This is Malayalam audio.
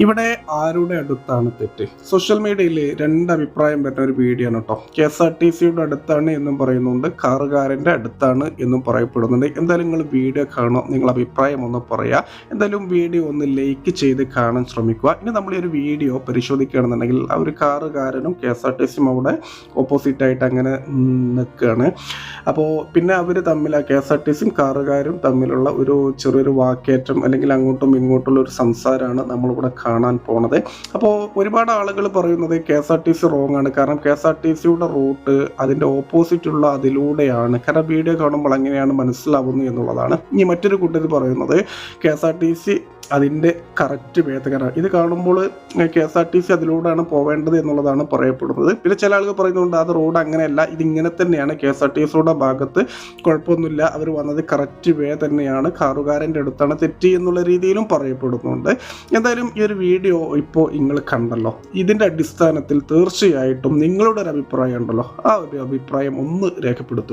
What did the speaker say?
ഇവിടെ ആരുടെ അടുത്താണ് തെറ്റ്? സോഷ്യൽ മീഡിയയിൽ രണ്ട് അഭിപ്രായം വരുന്ന ഒരു വീഡിയോ ആണ് കേട്ടോ കെ എസ് ആർ ടി സിയുടെ അടുത്താണ് എന്നും പറയുന്നുണ്ട്. കാറുകാരന്റെ അടുത്താണ് എന്നും പറയപ്പെടുന്നുണ്ട്. എന്തായാലും നിങ്ങൾ വീഡിയോ കാണോ നിങ്ങൾ അഭിപ്രായം ഒന്ന് പറയുക എന്തായാലും വീഡിയോ ഒന്ന് ലൈക്ക് ചെയ്ത് കാണാൻ ശ്രമിക്കുക. ഇനി നമ്മൾ ഈ ഒരു വീഡിയോ പരിശോധിക്കുകയാണെന്നുണ്ടെങ്കിൽ ആ ഒരു കാറുകാരനും കെ എസ് ആർ ടി സിയും അവിടെ ഓപ്പോസിറ്റായിട്ട് അങ്ങനെ നിൽക്കുകയാണ്. അപ്പോൾ പിന്നെ അവർ തമ്മിൽ കെ എസ് ആർ ടി സിയും കാറുകാരും തമ്മിലുള്ള ഒരു ചെറിയൊരു വാക്കേറ്റം അല്ലെങ്കിൽ അങ്ങോട്ടും ഇങ്ങോട്ടുള്ള ഒരു സംസാരമാണ് നമ്മളിവിടെ കാണാൻ പോണത്. അപ്പോൾ ഒരുപാട് ആളുകൾ പറയുന്നത് K S R T C wrong ആണ്. കാരണം കെ എസ് ആർ ടി സിയുടെ റൂട്ട് അതിന്റെ ഓപ്പോസിറ്റ് ഉള്ള അതിലൂടെയാണ്. കാരണം വീഡിയോ കാണുമ്പോൾ അങ്ങനെയാണ് മനസ്സിലാവുന്നത് എന്നുള്ളതാണ്. ഇനി മറ്റൊരു കൂട്ടത്തിൽ പറയുന്നത് K S R T C അതിന്റെ കറക്റ്റ് വേദകരാണ് ഇത് കാണുമ്പോൾ K S R T C അതിലൂടെയാണ് പോവേണ്ടത് എന്നുള്ളതാണ് പറയപ്പെടുന്നത്. പിന്നെ ചില ആളുകൾ പറയുന്നുണ്ട് അത് റോഡ് അങ്ങനെയല്ല ഇതിങ്ങനെ തന്നെയാണ്. കെ എസ് ആർ ടി സിയുടെ ഭാഗത്ത് കുഴപ്പമൊന്നുമില്ല. അവർ വന്നത് കറക്റ്റ് വേ തന്നെയാണ്. കാറുകാരന്റെ അടുത്താണ് തെറ്റി എന്നുള്ള രീതിയിലും പറയപ്പെടുന്നുണ്ട്. എന്തായാലും ഈ ഒരു വീഡിയോ ഇപ്പോൾ നിങ്ങൾ കണ്ടല്ലോ. ഇതിന്റെ അടിസ്ഥാനത്തിൽ തീർച്ചയായിട്ടും നിങ്ങളുടെ ഒരു അഭിപ്രായം ഉണ്ടല്ലോ. ആ ഒരു അഭിപ്രായം ഒന്ന് രേഖപ്പെടുത്തുക.